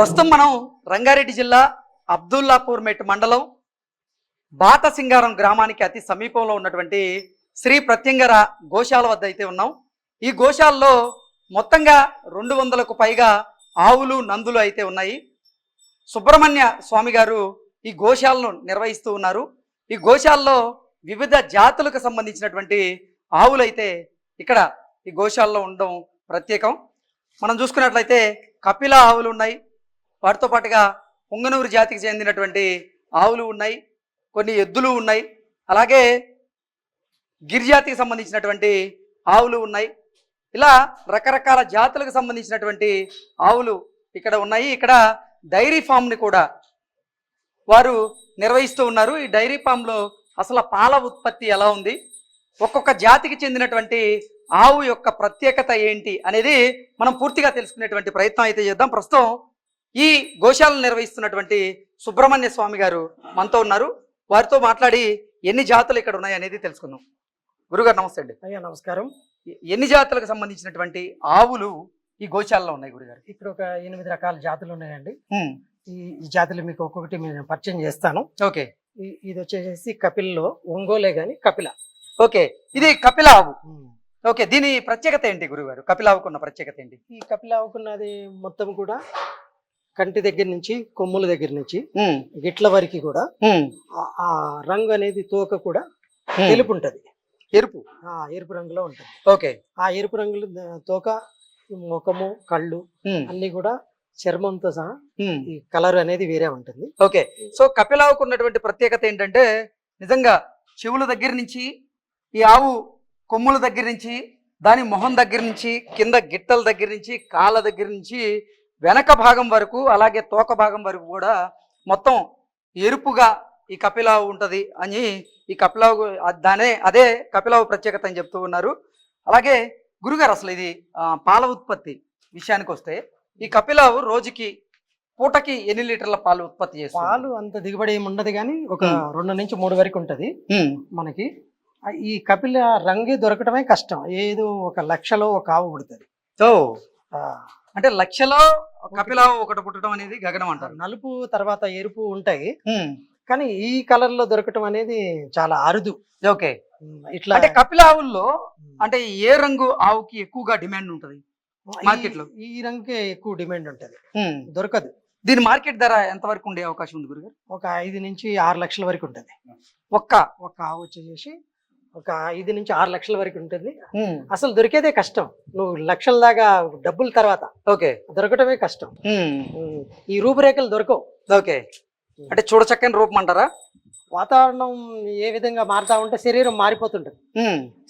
ప్రస్తుతం మనం రంగారెడ్డి జిల్లా అబ్దుల్లాపూర్ మెట్ మండలం బాట సింగారం గ్రామానికి అతి సమీపంలో ఉన్నటువంటి శ్రీ ప్రత్యంగర గోశాల వద్ద అయితే ఉన్నాం. ఈ గోశాలలో మొత్తంగా రెండు వందలకు పైగా ఆవులు నందులు అయితే ఉన్నాయి. సుబ్రహ్మణ్య స్వామి గారు ఈ గోశాలను నిర్వహిస్తూ ఉన్నారు. ఈ గోశాలలో వివిధ జాతులకు సంబంధించినటువంటి ఆవులు అయితే ఇక్కడ ఈ గోశాలలో ఉండడం ప్రత్యేకం. మనం చూసుకున్నట్లయితే కపిల ఆవులు ఉన్నాయి. వాటితో పాటుగా పొంగనూరు జాతికి చెందినటువంటి ఆవులు ఉన్నాయి కొన్ని ఎద్దులు ఉన్నాయి అలాగే గిరిజాతికి సంబంధించినటువంటి ఆవులు ఉన్నాయి. ఇలా రకరకాల జాతులకు సంబంధించినటువంటి ఆవులు ఇక్కడ ఉన్నాయి. ఇక్కడ డైరీ ఫామ్ని కూడా వారు నిర్వహిస్తూ ఉన్నారు. ఈ డైరీ ఫామ్లో అసలు పాల ఉత్పత్తి ఎలా ఉంది ఒక్కొక్క జాతికి చెందినటువంటి ఆవు యొక్క ప్రత్యేకత ఏంటి అనేది మనం పూర్తిగా తెలుసుకునేటువంటి ప్రయత్నం అయితే చేద్దాం. ప్రస్తుతం ఈ గోశాలను నిర్వహిస్తున్నటువంటి సుబ్రహ్మణ్య స్వామి గారు మనతో ఉన్నారు. వారితో మాట్లాడి ఎన్ని జాతులు ఇక్కడ ఉన్నాయి అనేది తెలుసుకుందాం. గురుగారు నమస్తే అండి. అయ్యా నమస్కారం. ఎన్ని జాతులకు సంబంధించినటువంటి ఆవులు ఈ గోశాలలో ఉన్నాయి గురుగారు? ఇక్కడ ఒక ఎనిమిది రకాల జాతులు ఉన్నాయండి. ఈ ఈ జాతులు మీకు ఒక్కొక్కటి నేను పరిచయం చేస్తాను. ఓకే. ఇది వచ్చేసి కపిల్లో ఒంగోలే గాని కపిల. ఓకే. ఇది కపిల ఆవు. ఓకే. దీని ప్రత్యేకత ఏంటి గురుగారు? కపిల ఆవుకు ఉన్న ప్రత్యేకత ఏంటి? ఈ కపిల ఆవుకున్నది మొత్తం కూడా కంటి దగ్గర నుంచి కొమ్ముల దగ్గర నుంచి గిట్ల వరకు కూడా ఆ- రంగు అనేది తోక కూడా. తెలుపు ఉంటది. ఎరుపు? ఆ ఎరుపు రంగులో ఉంటుంది. ఓకే. ఆ ఎరుపు రంగులు తోక ముఖము కళ్ళు అన్ని కూడా చర్మంతో సహా. ఈ కలర్ అనేది వేరే ఉంటుంది. ఓకే. సో కపిలావుకు ఉన్నటువంటి ప్రత్యేకత ఏంటంటే నిజంగా చెవుల దగ్గర నుంచి ఈ ఆవు కొమ్ముల దగ్గర నుంచి దాని మొహం దగ్గర నుంచి కింద గిట్టల దగ్గర నుంచి కాళ్ళ దగ్గర నుంచి వెనక భాగం వరకు అలాగే తోక భాగం వరకు కూడా మొత్తం ఎరుపుగా ఈ కపిలావు ఉంటుంది అని ఈ కపిలావు దానే అదే కపిలావు ప్రత్యేకత అని చెప్తూ ఉన్నారు. అలాగే గురుగారు అసలు ఇది పాల ఉత్పత్తి విషయానికి వస్తే ఈ కపిలావు రోజుకి పూటకి ఎన్ని లీటర్ల పాలు ఉత్పత్తి చేస్తుంది? పాలు అంత దిగుబడి ఏమి ఉండదు కానీ ఒక. రెండు నుంచి మూడు వరకు ఉంటది మనకి. ఈ కపిల రంగే దొరకటమే కష్టం. ఏదో ఒక లక్షలో ఒక ఆవు పుడుతుంది. సో అంటే లక్షలో కపిలావు ఒకటి పుట్టడం అనేది గగనం అంటారు. నలుపు తర్వాత ఎరుపు ఉంటాయి. కానీ ఈ కలర్లో దొరకటం అనేది చాలా అరుదు. ఓకే. ఇట్లా అంటే కపిలావుల్లో అంటే ఏ రంగు ఆవుకి ఎక్కువగా డిమాండ్ ఉంటుంది? మార్కెట్లో? ఈ రంగే ఎక్కువ డిమాండ్ ఉంటది. దొరకదు. దీని మార్కెట్ ధర ఎంత వరకు ఉండే అవకాశం ఉంది గురుగారు? ఒక ఐదు నుంచి ఆరు లక్షల వరకు ఉంటది. ఒక్క? ఒక ఆవు వచ్చేసి ఒక ఐదు నుంచి ఆరు లక్షల వరకు ఉంటుంది. అసలు దొరికేదే కష్టం. నువ్వు లక్షల దాకా డబ్బుల తర్వాత ఓకే. దొరకటమే కష్టం. ఈ రూపురేఖలు దొరకవు. ఓకే. అంటే చూడచక్కని రూపం అంటారా వాతావరణం ఏ విధంగా మారుతా ఉంటే శరీరం మారిపోతుంటది.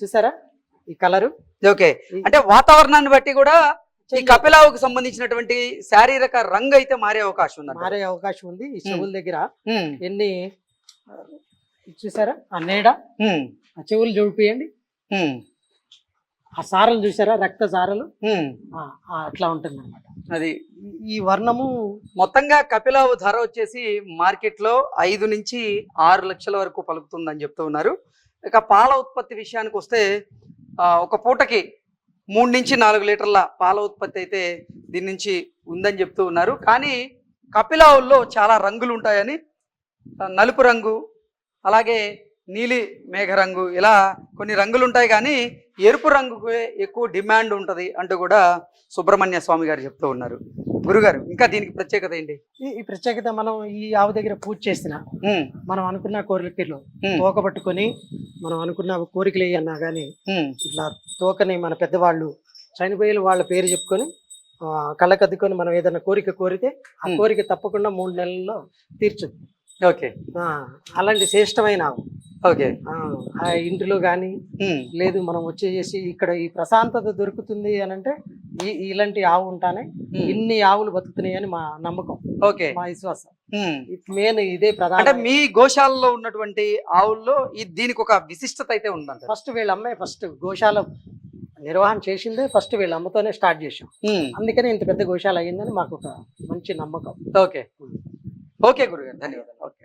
చూసారా? ఈ కలరు? ఓకే. అంటే వాతావరణాన్ని బట్టి కూడా ఈ కపిలావుకు సంబంధించినటువంటి శారీరక రంగు అయితే మారే అవకాశం ఉంది మారే అవకాశం ఉంది. ఈ చెవుల దగ్గర ఎన్ని చూసారా? ఆ నీడ? ఆ చెవులు చూపియండి. ఉమ్, ఆ సారలు చూసారా? రక్త సారలు? అట్లా ఉంటుంది అనమాట అది ఈ వర్ణము మొత్తంగా కపిలావు ధర వచ్చేసి మార్కెట్లో ఐదు నుంచి ఆరు లక్షల వరకు పలుకుతుందని చెప్తూ ఉన్నారు. ఇక పాల ఉత్పత్తి విషయానికి వస్తే ఒక పూటకి మూడు నుంచి నాలుగు లీటర్ల పాల ఉత్పత్తి అయితే దీని నుంచి ఉందని చెప్తూ ఉన్నారు. కానీ కపిలావుల్లో చాలా రంగులు ఉంటాయని నలుపు రంగు అలాగే నీలి మేఘ రంగు ఇలా కొన్ని రంగులు ఉంటాయి కానీ ఎరుపు రంగుకు ఎక్కువ డిమాండ్ ఉంటుంది అంటూ కూడా సుబ్రహ్మణ్య స్వామి గారు చెప్తూ ఉన్నారు. గురుగారు ఇంకా దీనికి ప్రత్యేకత ఏంటి? ఈ- ప్రత్యేకత మనం ఈ ఆవు దగ్గర పూజ చేసిన మనం అనుకున్న కోరికలు తోక పట్టుకొని మనం అనుకున్న కోరికలు అన్నా కానీ ఇట్లా తోకని మన పెద్దవాళ్ళు చనిపోయిన వాళ్ళ పేరు చెప్పుకొని కళ్ళకద్దుకొని మనం ఏదైనా కోరిక కోరితే ఆ. కోరిక తప్పకుండా మూడు నెలల్లో తీర్చుద్ది ఓకే. అలాంటి శ్రేష్టమైన ఆవు. ఓకే. ఆ, ఇంటిలో కానీ లేదు మనం వచ్చేసి ఇక్కడ ఈ ప్రశాంతత దొరుకుతుంది అని అంటే ఈ ఇలాంటి ఆవు ఉంటానే ఇన్ని ఆవులు బతుకుతున్నాయి అని మా నమ్మకం ఓకే. మా విశ్వాసం. మెయిన్ ఇదే అంటే ప్రధాన మీ గోశాలలో ఉన్నటువంటి ఆవుల్లో ఈ దీనికి ఒక విశిష్టత అయితే ఉందంట ఫస్ట్ వీళ్ళ అమ్మాయి ఫస్ట్ గోశాల నిర్వహణ చేసిందే ఫస్ట్ వీళ్ళ అమ్మతోనే స్టార్ట్ చేసాం అందుకనే ఇంత పెద్ద గోశాల అయ్యిందని మాకు ఒక మంచి నమ్మకం. ఓకే. ఓకే గురుగారు ధన్యవాదాలు ఓకే